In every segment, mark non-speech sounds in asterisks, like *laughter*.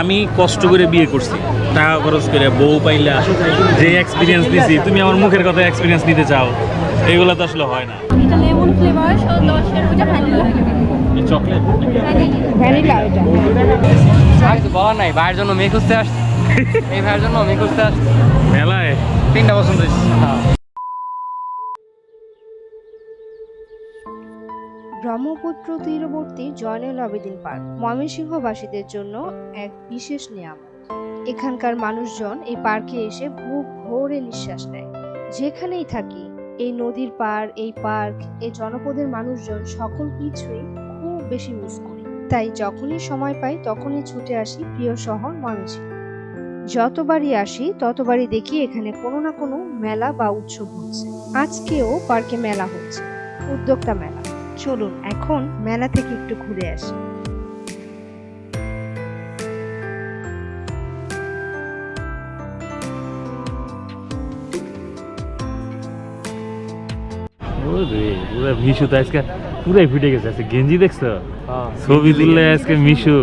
আমি কষ্ট করে বিয়ে করছি। টাকা খরচ করে বউ পাইলা যে এক্সপিরিয়েন্স দিছি তুমি আমার মুখের কথা এক্সপিরিয়েন্স নিতে চাও এগুলো তো আসলে হয় না। এটা লেমন ফ্লেভার দশের ওইটা ভ্যানিলা চকলেট ভ্যানিলা আর নাই ভাইয়ের জন্য মেয়ে খুঁজতে আসছে। এই ভাইয়ের জন্য মেয়ে খুঁজতে আসছে। মেলায়? তিনটা পছন্দ হয়েছে। ব্রহ্মপুত্র তীরবর্তী জয়নুল আবেদিন পার্ক, ময়মনসিংহবাসীদের জন্য এক বিশেষ নিয়ামত। এখানকার মানুষজন এই পার্কে এসে বুক ভরে নিঃশ্বাস নেয়। যেখানেই থাকি, এই নদীর পার এই পার্ক, এই জনপদের মানুষজন সকল কিছুই খুব বেশি মিস করি। তাই যখনই সময় পাই, তখনই ছুটে আসি প্রিয় শহর ময়মনসিংহ। যতবারই আসি, ততবারই দেখি এখানে কোনো না কোনো মেলা বা উৎসব হচ্ছে। আজকেও পার্কে মেলা হচ্ছে, উদ্যোক্তা মেলা। চলুন এখন মেলা থেকে একটু ঘুরে আসি। মিশু তো আজকে পুরাই ফুটে গেছে আজকে গেঞ্জি দেখছ? হ্যাঁ ছবি তুললে আজকে মিশু।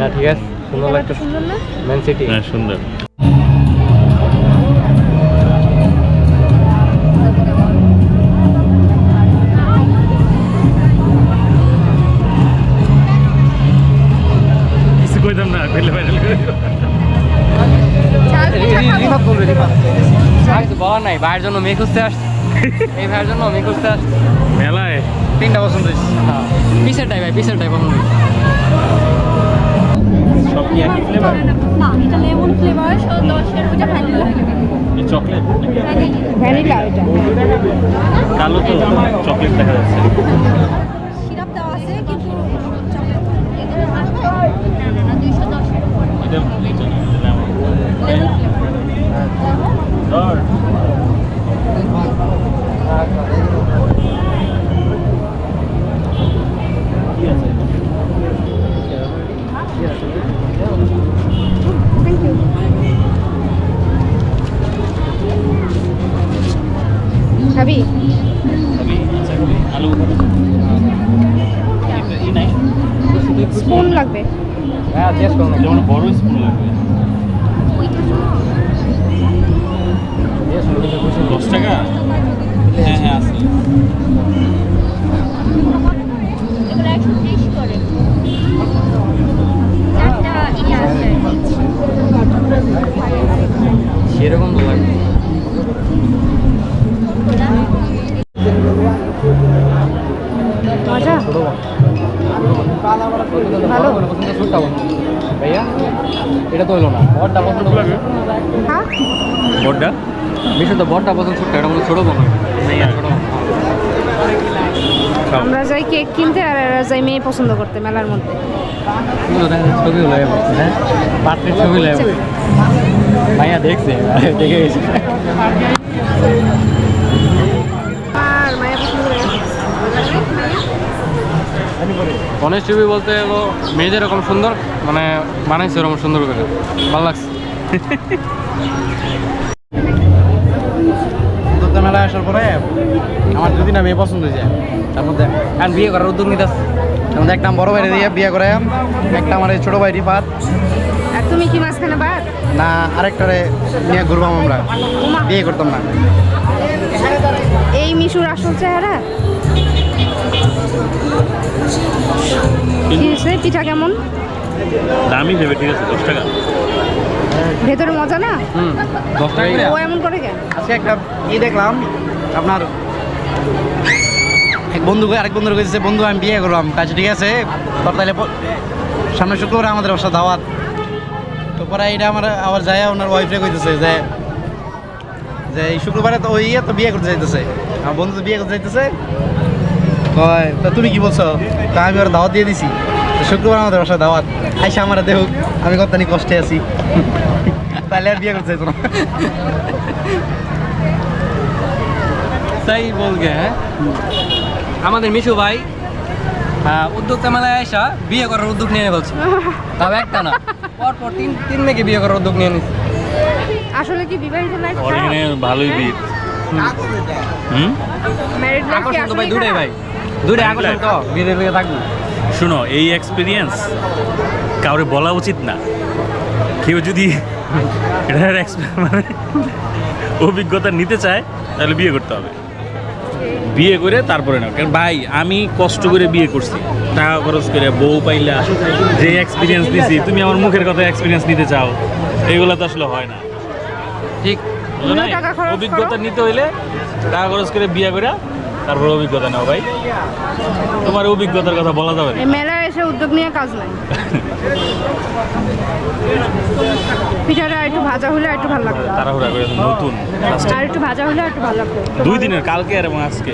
না ঠিক আছে সুন্দর লাগতো সুন্দর না? ম্যান সিটি হ্যাঁ সুন্দর। বলার নাই ভাইয়ের জন্য মেয়ে খুঁজতে আসছে। *laughs* এই ভাইয়ের জন্য মেয়ে খুঁজতে আসছে। মেলায়? তিনটা পছন্দ হয়েছে। হ্যাঁ। পিসের টাই ভাই পিসের টাই পছন্দ হয়েছে। সব কি একই ফ্লেভার না এটা লেমন ফ্লেভার দশের ওইটা ভ্যানিলা এই চকলেট ভ্যানিলা ওইটা কালো তো চকলেট দেখা যাচ্ছে। স্পুন লাগবে? হ্যাঁ জিজ্ঞেস করুন না যেমন বড় স্পুন লাগবে। দশ টাকা? হ্যাঁ হ্যাঁ আছে। ভালো। ভাইয়া এটা তো হলো না। বড়টা পছন্দ লাগে হ্যাঁ? বড়টা? বিশেষ তো বড়টা পছন্দ ছোটটা এটা ছোটো ছোটো আমরা যাই কেক কিনতে আর এরা যাই মেয়ে পছন্দ করতে মেলার মধ্যে। ছবি হ্যাঁ? ছবি হলো ভাইয়া দেখছে দেখে গেছে আর মায়া পছন্দ করে গণেশ ছবি বলতে হলো মেয়ে যেরকম সুন্দর মানে বানাইছে ওরকম সুন্দর করে। ভালো লাগছে। উদ্যোক্তা মেলায় আসার পরে আমার যদি না মেয়ে পছন্দ হয়ে যায়। তার মধ্যে আর বিয়ে করার উদ্যোগ নিতে তার মধ্যে একটা বড় ভাইরে দিয়ে বিয়ে করে একটা আমার এই ছোট ভাই রিফাত আর তুমি কি মাঝখানে বাদ? না আরেকটারে নিয়ে ঘুরবাম আমরা। বিয়ে করতাম না। এই মিশুর আসল চেহারা? কি হয়েছে পিঠা কেমন? দামি ভেবে ঠিক আছে দশ টাকা। ভেতরে মজা না? দশ টাকা ও এমন করে কেন আজকে একটা ই দেখলাম আপনার এক বন্ধু আরেক বন্ধুর কাছে বন্ধু আমি বিয়ে করলাম। কাছে ঠিক আছে তোর তাহলে সামনে শুক্রবার আমাদের বাসা দাওয়াত। তো পরে এটা আমার আবার যায় ওনার ওয়াইফে কইতেছে যে যে এই শুক্রবারে তো ওই ইয়ে তো বিয়ে করতে যাইতেছে। আমার বন্ধু তো বিয়ে করতে যাইতেছে। কয় তা তুমি কি বলছো? তা আমি ওর দাওয়াত দিয়ে দিছি। শুক্রবার আমাদের বাসা দাওয়াত। আইসা আমার দেহুক আমি কতখানি কষ্টে আছি। তাহলে আর বিয়ে করতে চাইতো না। তাই বলগে হ্যাঁ? আমাদের মিশু ভাই উদ্যোক্তা মেলায় আসা বিয়ে করার উদ্যোগ নিয়ে বলছে। তাও একটা না। পর পর তিন তিন মেয়েকে বিয়ে করার উদ্যোগ নিয়ে নিচ্ছে আসলে কি বিবাহিত লাইফ ভালোই বিট হুম? ম্যারিড লাইফ কি আসলে ভাই। দুটাই আকর্ষণ তো থাকব। শুনো এই এক্সপিরিয়েন্স কাউরে বলা উচিত না। কেউ যদি *laughs* এটার মানে অভিজ্ঞতা নিতে চায় তাহলে বিয়ে করতে হবে। বিয়ে করে তারপরে নাও। কারণ ভাই আমি কষ্ট করে বিয়ে করছি। টাকা খরচ করে বউ পাইলা যে এক্সপিরিয়েন্স নিছি তুমি আমার মুখের কথা এক্সপিরিয়েন্স নিতে চাও এগুলো তো আসলে হয় না। ঠিক। অভিজ্ঞতা নিতে হইলে টাকা খরচ করে বিয়ে করে তারপর অভিজ্ঞতা নাও ভাই। তোমার অভিজ্ঞতার কথা বলা যাবে না। মেলায় এসে উদ্যোগ নিয়ে কাজ নাই। পিঠাটা একটু ভাজা হলে একটু ভালো লাগবে তাড়াহুড়া করে নতুন। আর একটু ভাজা হলে একটু ভালো লাগবে দুই দিনের কালকে আর এবং আজকে।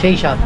সেই স্বাদ।